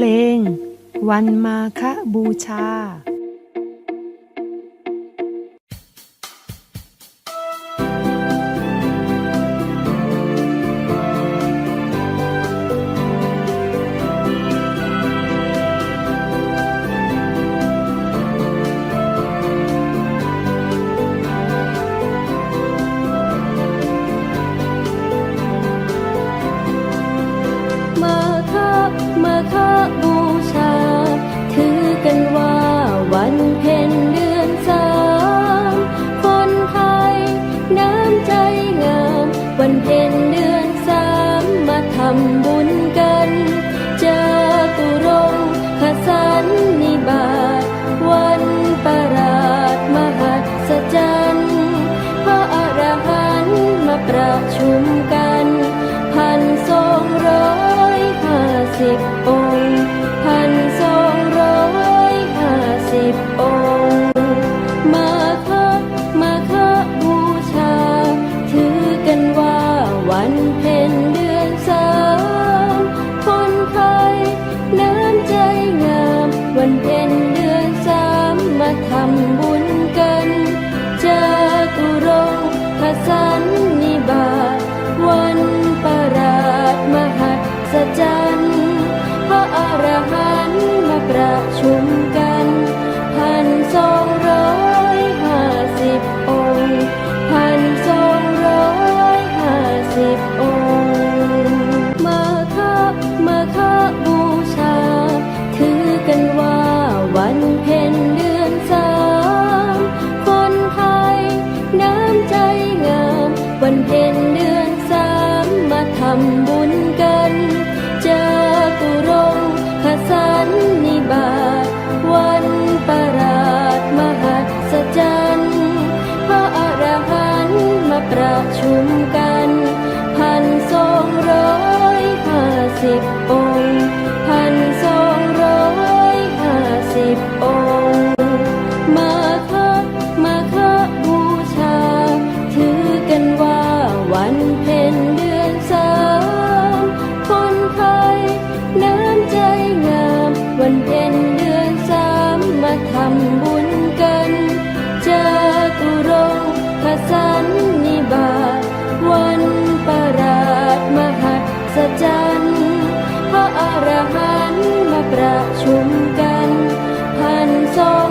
เพลง วันมาคบูชา บุญกันจาตุรงคสันนิบาตวันประราชมหัศจรรย์พระอรหันต์มาประชุมกัน พันสองร้อยห้าสิบอง จรรย์พระอรหันต์มาประชุมกันพันสอง